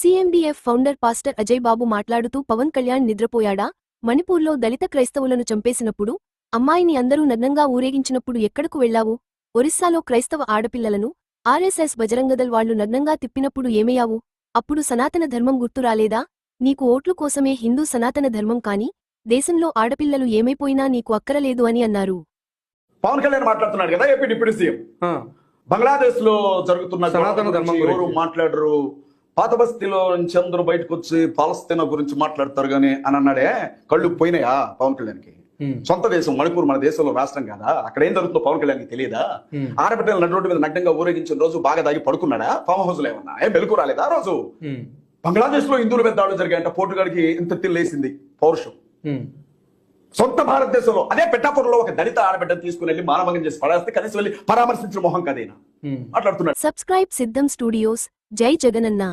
CMDF founder pastor Ajay Babu మాట్లాడుతూ పవన్ కళ్యాణ్ నిద్రపోయాడా? మణిపూర్లో దళిత క్రైస్తవులను చంపేసినప్పుడు అమ్మాయిని అందరూ నగ్నంగా ఊరేగించినప్పుడు ఎక్కడకు వెళ్ళావు ఒరిస్సాలో క్రైస్తవ ఆడపిల్లలను ఆర్ఎస్ఎస్ బజరంగదల్ వాళ్ళు నగ్నంగా తిప్పినప్పుడు ఏమయ్యావు? అప్పుడు సనాతన ధర్మం గుర్తు రాలేదా? నీకు ఓట్లు కోసమే హిందూ సనాతన ధర్మం కాని దేశంలో ఆడపిల్లలు ఏమైపోయినా నీకు అక్కరలేదు అని అన్నారు. పవన్ కళ్యాణ్ మాట్లాడుతున్నాడు కదా ఏపీ డిప్యూటీ సీఎం. ఆ, బంగ్లాదేశ్లో జరుగుతున్న సనాతన ధర్మం. మాట్లాడరు? పాత బస్తీలో నుంచి అందరూ బయటకు వచ్చి పాలస్తీనా గురించి మాట్లాడతారు గాని అని అన్నాడే కళ్ళు పోయినాయా పవన్ కళ్యాణ్కి? సొంత దేశం మణిపూర్ మన దేశంలో రాష్ట్రం కాదా? అక్కడ ఏం జరుగుతుందో పవన్ కళ్యాణ్కి తెలియదా? ఆడబిడ్డలు నడు రోడ్డు మీద నగ్నంగా ఊరేగించిన రోజు బాగా దాగి పడుకున్నాడా? ఫామ్ హౌస్లో ఏమన్నా? ఏం మెలకు రాలేదా ఆ రోజు? బంగ్లాదేశ్లో హిందువుల మీద దాడులు జరిగాయంట పోర్టుగాడికి ఇంత తిల్లేసింది పౌరుషం. సొంత భారతదేశంలో అదే పెట్టాపురంలో ఒక దళిత ఆడబిడ్డను తీసుకుని వెళ్ళి మానభంగం చేసి పడేస్తే కనీసం వెళ్ళి పరామర్శించిన మొహం కదేనా. మాట్లాడుతున్నాడు. సబ్స్క్రైబ్ సిద్ధం స్టూడియోస్. జై జగనన్న.